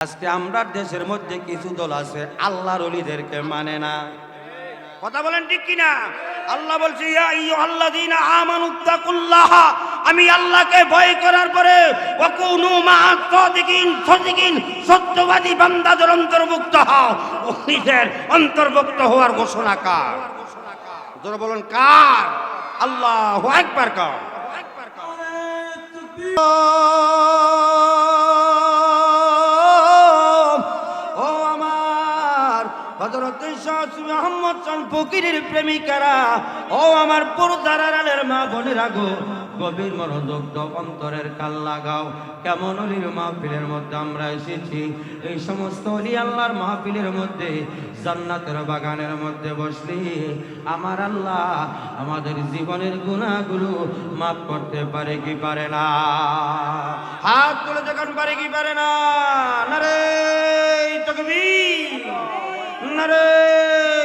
আজকে আমরা দেশের মধ্যে কিছু দল আছে আল্লাহর অলিদেরকে মানে না। কথা বলেন ঠিক কিনা? আল্লাহ বলছে ইয়া আমি আল্লাহকে ভয় করার পরে সত্যবাদী বান্দাদের অন্তর্ভুক্ত হও। অন্তর্ভুক্ত হওয়ার ঘোষণা কার? জোরে বলেন কার? আল্লাহু আকবার কার। ও হজরত ফকিরের প্রেমিকারা। ও আমার মা গভীর অন্তরের কাল লাগাও। কেমন অলির মাহফিলের মধ্যে আমরা এসেছি? এই সমস্ত অলি আল্লাহর মাহফিলের মধ্যে, জান্নাতের বাগানের মধ্যে বসলি আমার আল্লাহ আমাদের জীবনের গুণাগুলো মাফ করতে পারে কি পারে না? হাত তুলে যখন পারে কি পারে না? নারে তকবীর নারে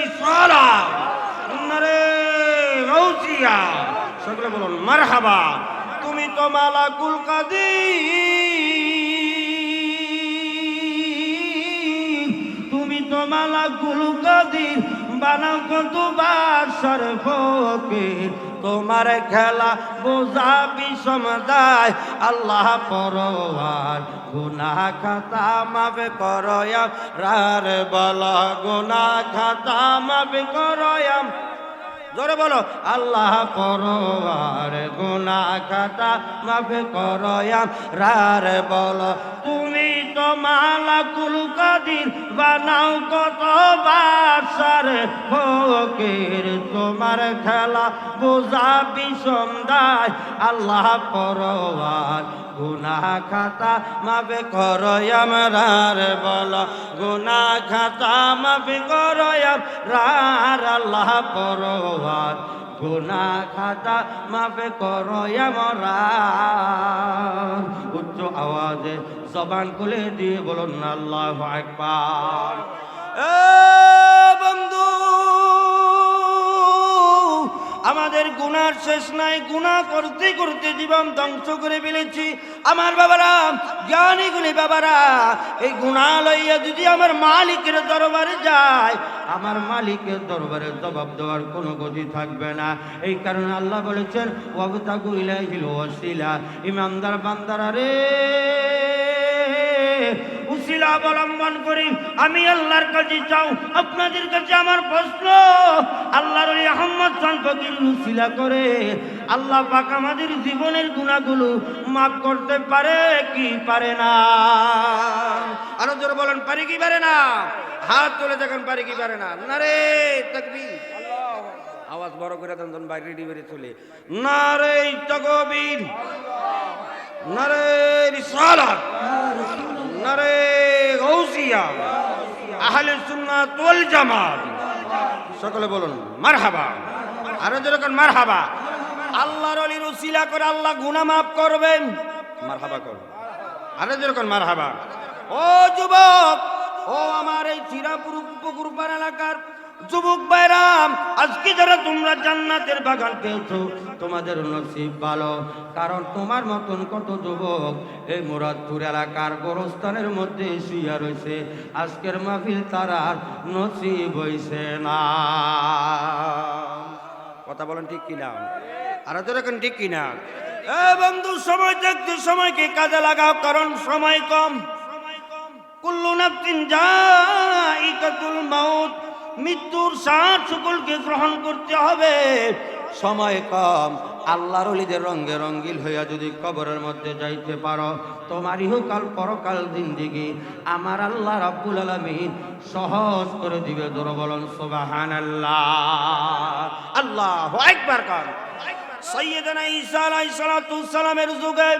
রিসালা নারে গৌসিয়া সকলে বলুন, মারহাবা। তুমি তো মালাকুল কাদির। তুমি তো মালাকুল কাদির। বানাও কত বাসর তোমার খেলা বোঝা বিষম দায় আল্লাহ পরওয়ার গুনাহ খাতা মাফে করয়াম রার বল গুনাহ খাতা মাফে করয়াম জোরে বলো, আল্লাহ পরওয়ার গুনা খাতা মাফে করয়াম রার বলো তুমি মালাকুল কাদির বানাও কত বাসার ফকির। তোমার খেলা বোঝা বিষম দায় আল্লাহ পরওয়ার গুনা খাতা মাফে করয়াম রার বল গুনা খাতা মাফে করয়াম রার আল্লাহ পরওয়ার গুনা খাতা মাফে করয়াম রার উচ্চ আওয়াজে জবান খুলে দিয়ে বলুন, আল্লাহ আকবার। এ বন্ধু, আমাদের গুনার শেষ নাই গুণা করতে করতে জীবন ধ্বংস করে ফেলেছি। আমার বাবারা জ্ঞানী গুণী বাবারা, এই গুণা লইয়া যদি আমার মালিকের দরবারে যায় আমার মালিকের দরবারে জবাব দেওয়ার কোনো গতি থাকবে না। এই কারণে আল্লাহ বলেছেন, ওয়াবতাগু ইলাইহিল ইমানদার বান্দারা রে উসিলা অবলম্বন করি। আমি আল্লাহর কাছে চাও, আপনাদের কাছে আমার প্রশ্ন। আল্লাহর ওই আহম্মদ ফকির উসিলা করে। আল্লাহ পাক আমাদের জীবনের গুণাগুলো মাফ করতে পারে কি পারে না? আরও জোরে বলেন, পারে কি পারে না? হাত তুলে দেখেন, পারে কি পারে না? না রে তাকবীর। আওয়াজ বড় করে দেন তখন বাইরে ডিবেরে চলে। না রে তকবীর। না রে রিসালাত। নারে গৌসিয়া আহলে সুন্নাত ওয়াল জামাত। সকলে বলুন, মারহাবা। আরও যেরকম মারহাবা। আল্লাহর অলির উসিলা করে আল্লাহ গুনাহ মাফ করবেন। মারহাবা করুন। আরও যেরকম মারহাবা। ও যুবক, ও আমার এই চিরাপুর পুকুরপাড় এলাকার যুবক বাইরাম আজকে যারা তোমরা জান্নাতের বাগান পেয়েছ, তোমাদের নসিব ভালো। কারণ তোমার মতন কত যুবক এই মুরাদপুর এলাকার গোরস্থানের মধ্যে শুইয়া রয়েছে। আজকের মাহফিল তারা নসিব হইছে না। কথা বলেন ঠিক কিনা? আর তো এখন ঠিক কিনা? এ বন্ধু, সময় থাকতে সময়কে কাজে লাগাও, কারণ সময় কম। কুল্লু নাফসিন জাইকাতুল মাউত। মৃত্যুর সাথ সকলকে গ্রহণ করতে হবে। সময় কম। আল্লাহর অলিদের রঙ্গে রঙ্গিল হইয়া যদি কবরের মধ্যে যাইতে পারো তোমার ইহকাল পরকাল জিন্দিগি। আমার আল্লাহ রাব্বুল আলামিন সহজ করে দিবে দর বলন সুবহানাল্লাহ। আল্লাহু আকবার কান। সৈয়দনা ঈসা আলাইহিস সালামের যুগে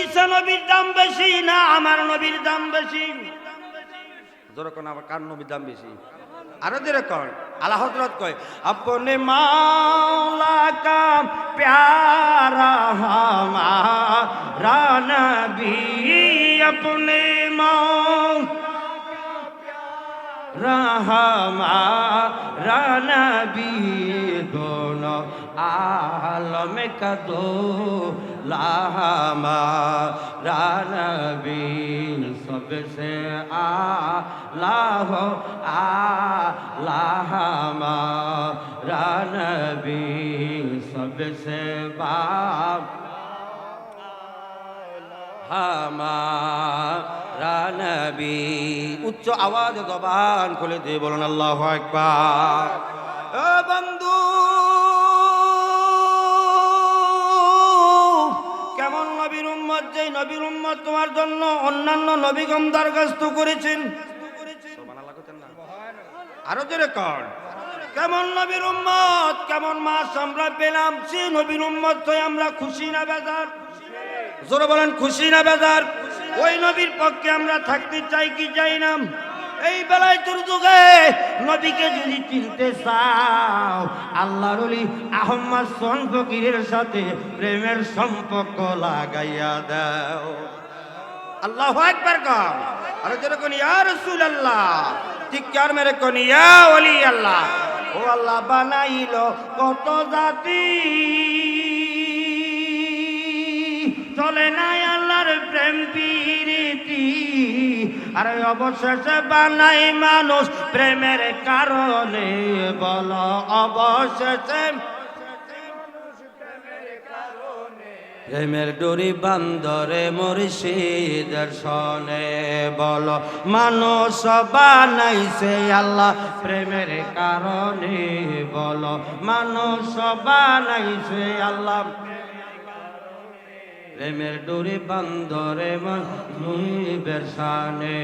ঈসা নবীর দাম বেশি না আমার নবীর দাম বেশি? যেরকম আমার কার নবীর দাম বেশি? আরও দেরে কর আল্লাহ হজরত কয়, আপনে মাওলা কা প্যারা হামারা নবী, আপনে মাওলা হামারা নবী দোনো আলম কা দো লাহামা রানবী সবসে আ লাহ আলাহমা রনবী সবসে বাপ। নবী উচ্চ আওয়াজ দবান খুলে দিয়ে বলুন, আল্লাহ একবার বন্ধু, কেমন নবীর উম্মত? যেই নবীর উম্মত তোমার জন্য অন্যান্য নবীগম দরখাস্ত করেছেন আরও জোরে কর কেমন নবীর উম্মত, কেমন মাস আমরা পেলাম সে নবীর উম্মত তো আমরা খুশি না বেজার? জোরে বলেন, খুশি না বেজার? ওই নবীর পক্ষে আমরা থাকতে চাই কি চাই না? এই বেলায় তোর যুগে নবীকে যদি চিনতে চাও আল্লাহ রলি আহম্মদ সোন ফকিরের সাথে প্রেমের সম্পর্ক লাগাইয়া দাও। আল্লাহ একবার কম আর যেরকম ইয়া রসুল আল্লাহ চিৎকার মেরে কনিয়া ওলি আল্লাহ। ও আল্লাহ, বানাইল কত জাতি। চলে নাই আল্লাহর প্রেম পিরিতি, আর অবশেষে বানাই মানুষ প্রেমের কারণে। বল অবশেষে প্রেমের ডোরি বান্দরে মরিষি দর্শনে বল, মানুষ বানাইছে আল্লাহ প্রেমের কারণে? বল, মানুষ বানাইছে আল্লাহ প্রেমের ডোরি বান্দরে মুহিবের শানে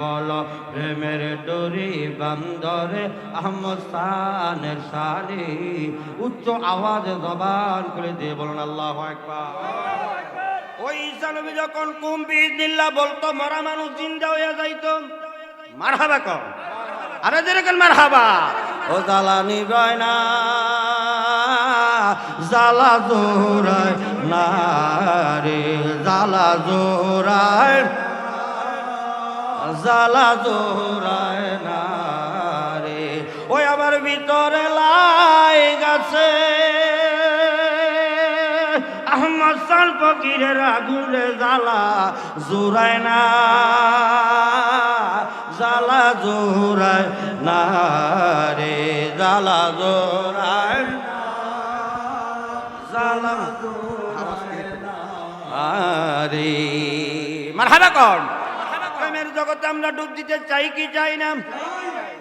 বল প্রেমের ডোরি বান্দরে আহমদ শানের শানে। উচ্চ আওয়াজ জবান করে দিয়ে বলুন আল্লাহ একবার ওই ঈসা নবী যখন কুম্ভি দিল্লা বলতো মরা মানুষ জিন্দা হইয়া যাইতো। মারহাবা কম আরে যেরকম মারহাবা। ও জ্বালানি গয়না জ্বালা জোরায় না রে, জ্বালা জোরায় জালা জোরায় না রে। ওই আমার ভিতরে লাই গেছে। আহমদ সাল ফকিরের আগুনে জ্বালা জোরায় না। জ্বালা জোরায় না রে, জ্বালা জোরায় জ্বালা আরে। মারহাবা কর। প্রেমের জগতে আমরা ডুব দিতে চাই কি চাই না?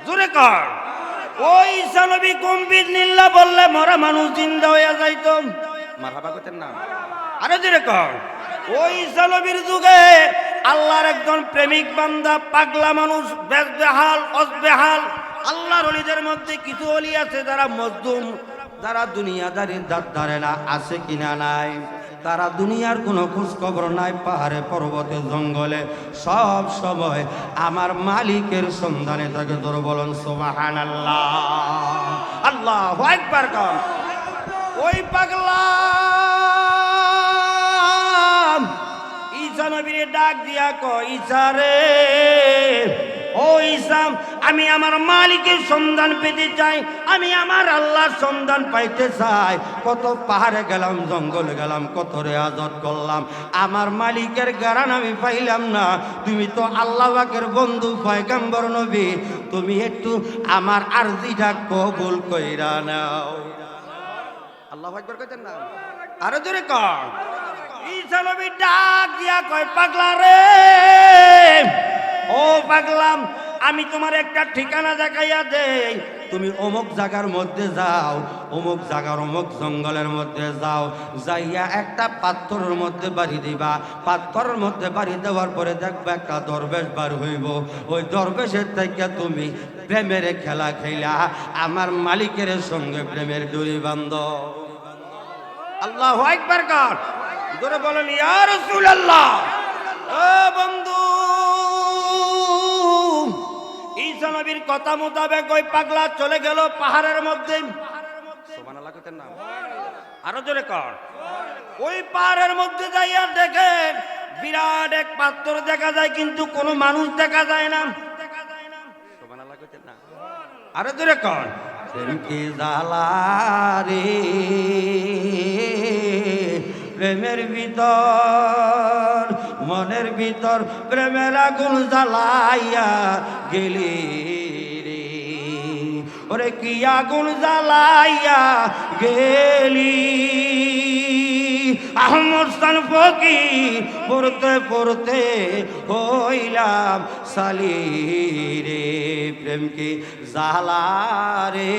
জোরে কর। ওই সানবী কম্পিত নিল্লা বললে মরা মানুষ জিন্দা হইয়া যাইতো। মারহাবা করতেন না? আরে জোরে কর। ওই সানবীর যুগে আল্লাহর একজন প্রেমিক বান্দা পাগলা মানুষ বেহাল অসবেহাল। আল্লাহর অলিদের মধ্যে কিছু অলি আছে যারা মজদুম যারা দুনিয়াদারির দাঁত ধারে না, আছে কিনা নাই? তারা দুনিয়ার কোনো খোঁজ খবর নাই, পাহাড়ে, পর্বতে, জঙ্গলে। সব সময় আমার মালিকের সন্ধানে থাকে তোর বলন সোমাহান আল্লাহ আল্লাহ কম ওই পাগলা! নবীরে ডাক দিয়া ক ঈসা রে! ও ইসাম আমি আমার মালিকের সন্ধান পেতে চাই, আমি আমার আল্লাহর সন্ধান পাইতে চাই। কত পাহাড়ে গেলাম, জঙ্গলে গেলাম, কত রেয়াজত করলাম। আমার মালিকের গারান আমি পাইলাম না। তুমি তো আল্লাহ পাকের বন্ধু, পয়গাম্বর নবী। তুমি একটু আমার আরজিটা কবুল কইরা নাও। আল্লাহ না? আরও জোরে কর ডাক দিয়া কয়, পাগলা রে! ও পাগলাম, আমি তোমার একটা ঠিকানা দেখাইয়া দেই। তুমি অমুক জায়গার মধ্যে যাও, অমুক জায়গার অমুক জঙ্গলের মধ্যে যাও, যাইয়া একটা পাথরের মধ্যে বাড়ি দিবা। পাথরের মধ্যে বাড়ি দেওয়ার পরে দেখবে একটা দরবেশ বার হইব। ওই দরবেশের থেকে তুমি প্রেমের খেলা খেলা, আমার মালিকের সঙ্গে প্রেমের ডুরি বান্ধ। আল্লাহ একবার বলেন, ইয়া রাসূলুল্লাহ। ও বন্ধু ঈসা নবীর কথা মোতাবেক ওই পাগলা চলে গেল পাহাড়ের মধ্যে। আরও জোরে কর। ওই পাহাড়ের মধ্যে যাইয়া দেখে বিরাট এক পাত্র দেখা যায় কিন্তু কোনো মানুষ দেখা যায় না। আরও জোরে কর। প্রেমকে জ্বালা রে? প্রেমের ভিতর মনের ভিতর প্রেমের আগুন জ্বালাইয়া গেলি রে। ওরে কি আগুন জ্বালাইয়া গেলি? আহমদ সান ফকির পড়তে পড়তে হইলাম সালি রে। প্রেম কি জ্বালা রে?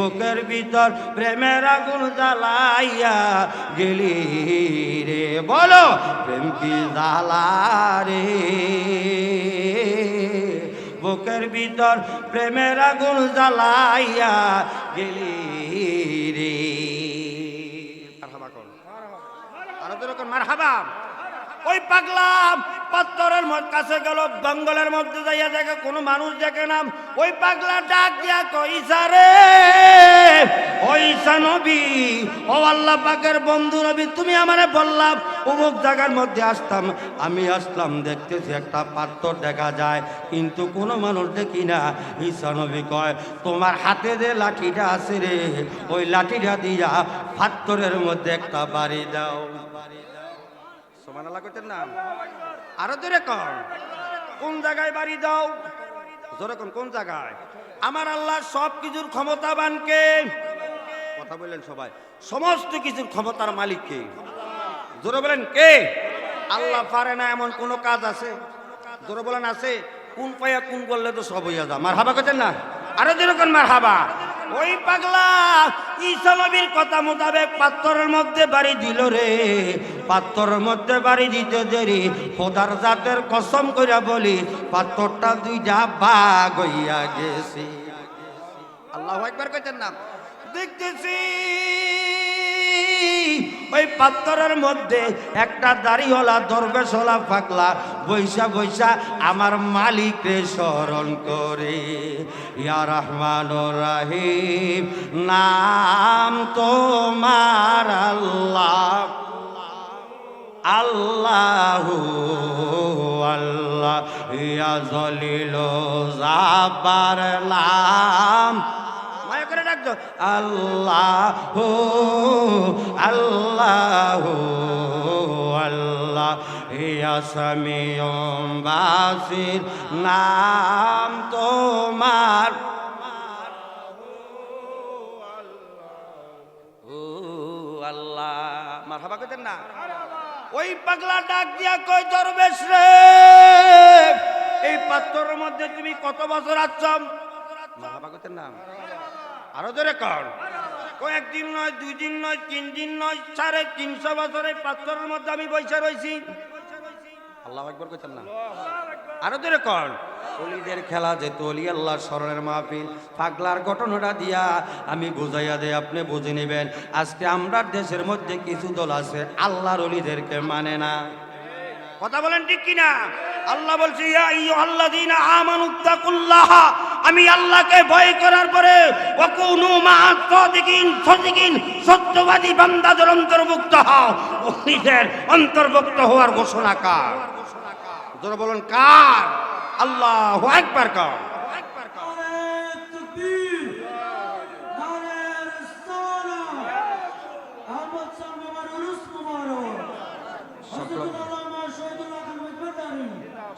বুকের ভিতর প্রেমের আগুন জ্বালাইয়া গেলি রে। বলো, প্রেম কি জ্বালা রে? বুকের ভিতর প্রেমের আগুন জ্বালাইয়া গেলি রে। রকম মারহাবা। ওই পাগলা পাত্তরের কাছে গেল, জঙ্গলের মধ্যে যাইয়া দেখে কোনো মানুষ দেখে না। ওই পাগলা ডাক দিয়া কইসা রে ওইসা নবী, ও আল্লাহ পাকের বন্ধু নবী, তুমি আমারে বললাম অমুক জায়গার মধ্যে আসতাম। আমি আসলাম, দেখতেছি একটা পাত্তর দেখা যায়, কিন্তু কোনো মানুষ দেখি না। ঈসা নবী কয়, তোমার হাতে যে লাঠিটা আছে রে, ওই লাঠিটা দিয়া পাত্তরের মধ্যে একটা বাড়ি দাও বাড়ি দাও। সমান আল্লাহ করতেন না? আরও জোরে কর কোন জায়গায় বাড়ি দাও জোরে কোন কোন জায়গায়? আমার আল্লাহ সব কিছুর ক্ষমতাবানকে কথা বললেন সবাই। সমস্ত কিছুর ক্ষমতার মালিক কে? জোরে বলেন কে? আল্লাহ পারে না এমন কোন কাজ আছে? জোরে বলেন আছে। কোন পাইয়া কোন করলে তো সব হইয়া যা মার হাবা করছেন না? আরও যেরকম মার হাবা ওই পাগলা নবীর কথা মোতাবেক পাত্তরের মধ্যে বাড়ি দিল রে। পাত্তরের মধ্যে বাড়ি দিতে দেরি, খোদার জাতের কসম কইরা বলি পাত্তরটা দুইটা বাঘ হইয়া গেছে। আল্লাহ একবার কইতেন না। দেখতেছি। ওই পাত্তরের মধ্যে একটা দাড়িওয়ালা, দরবেশওয়ালা পাকলা বৈশা বৈশা আমার মালিককে স্মরণ করে। ইয়া রহমান রাহিম, নাম তোমার আল্লাহ। আল্লাহু আল্লাহ, ইয়া জলিল জাবার নাম। ডাকতো আল্লাহ আল্লাহ আল্লাহ। ইয়া সামিয়ম বাসির নাম তোমার। আল্লাহ ওই দিয়া এই পাত্রের মধ্যে তুমি কত বছর আছ? মারহাবা কইতেন না? আরও জোরে কর কয়েকদিন নয় দুই দিন নয় তিন দিন নয় সাড়ে তিনশো বছরের পাত্রের মধ্যে আমি বৈশা রয়েছি আল্লাহ একবার কইতেন না? আরও জোরে কর অলিদের খেলা যেহেতু অলি আল্লাহ স্মরণের মাহফিল পাগলার ঘটনাটা দিয়া আমি বুঝাইয়া দেয় আপনি বুঝে নেবেন। আজকে আমরা দেশের মধ্যে কিছু দল আছে আল্লাহর অলিদেরকে মানে না। কথা বলেন ঠিক কিনা? আল্লাহ বলছি ইয়া আইয়ুহাল্লাযীনা আমানুত্তাকুল্লাহ আমি আল্লাহকে ভয় করার পরে সাদিকিন সত্যবাদী বান্দাদের অন্তর্ভুক্ত হও। অন্তর্ভুক্ত হওয়ার ঘোষণা কার? জোরে বলুন, কার? আল্লাহ আকবার কার?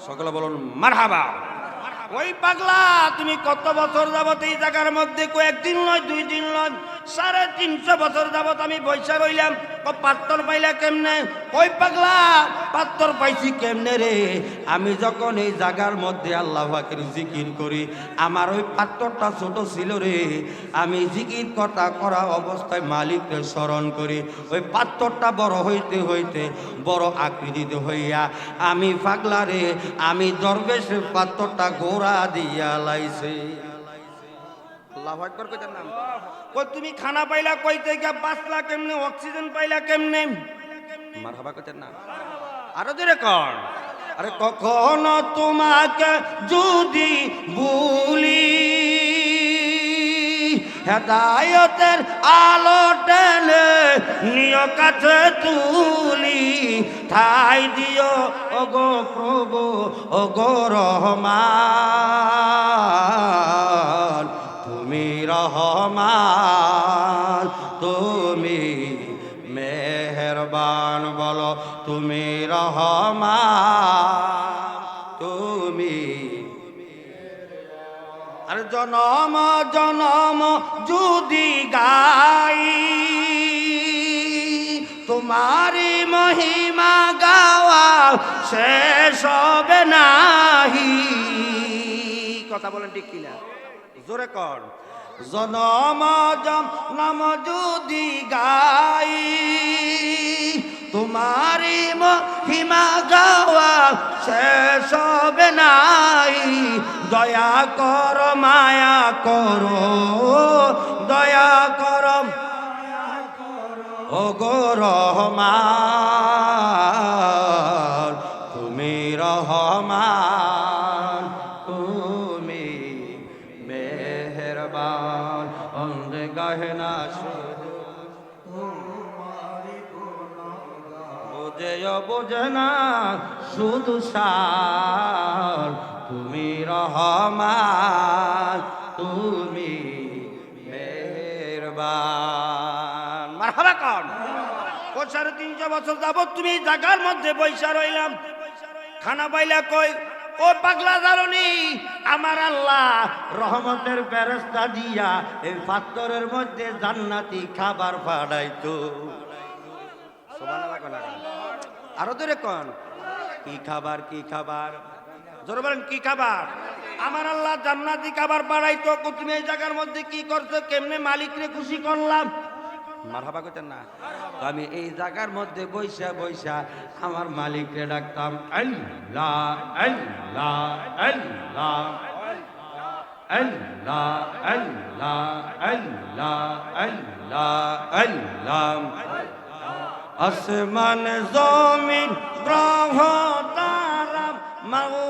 সকলে বলুন, মারহাবা। ওই পাগলা তুমি কত বছর যাবত এই জায়গার মধ্যে কয়েকদিন নয় দুই দিন নয়। সাড়ে তিনশো বছর যাবত আমি বৈশা রইলাম। পাত্তর পাইলা কেমনে? ওই পাগলা, পাত্তর পাইছি কেমনে রে? আমি যখন এই জায়গার মধ্যে আল্লাহ পাকের জিকির করি, আমার ওই পাত্তরটা ছোট ছিল রে। আমি জিকির কথা করা অবস্থায় মালিককে স্মরণ করি। ওই পাত্তরটা বড় হইতে হইতে বড় আকৃতিতে হইয়া আমি পাগলা রে, আমি দরবেশের পাত্রটা গোড়া দিয়া লাইছে। আল্লাহু আকবার কইতেন নাম কই তুমি খানা পাইলা কই থেকে বাঁচলা কেমনে অক্সিজেন পাইলা কেমনে? মারহাবা কইতেন না। আরও জোরে কর। আরে কখনো তোমাকে যদি ভুলি হেদায়তের আলো টেনে নিয় কাছে তুলি ঠাই দিও ওগো প্রভু ওগো রহমান। রহমান, তুমি মেহরবান বলো, তুমি রহমান, তুমি আর জনম জনম যদি গাই তোমারি মহিমা গাওয়া শেষ হবে নাহি। কথা বলেন ঠিক কিনা? জোরে কর জনম জনম যদি গাই তোমারি মহিমা গাওয়া শেষ হবে নাই। দয়া কর, মায়া করো, দয়া কর ও গো রহমান। বোঝে না শুধু সার, তুমি রহমান, তুমি মেহরবান। মারহাবা কর ও সাড়ে তিনশো বছর যাবত তুমি এই জায়গার মধ্যে বৈশা রইলাম। খানা পাইলা কই? ও পাগলা জারনি আমার আল্লাহ রহমতের বেরস্তা দিয়া এই পাত্তরের মধ্যে জান্নাতি খাবার পাঠাইতো আরও দূরে কন কি খাবার কি খাবার জোরে বলেন কি খাবার আমার আল্লাহ জান্নাতি খাবার বাড়াইতো তুমি এই জায়গার মধ্যে কি করছ কেমনে মালিকরে খুশি করলাম মারহাবা করতেন না আমি এই জায়গার মধ্যে বৈশা বৈশা আমার মালিকরে ডাকতাম আল্লাহ আল্লাহ আল্লাহ আল্লাহ আল্লাহ আল্লাহ আল্লাহ আল্লাহ আসমান জমিন গ্রহ তারা জি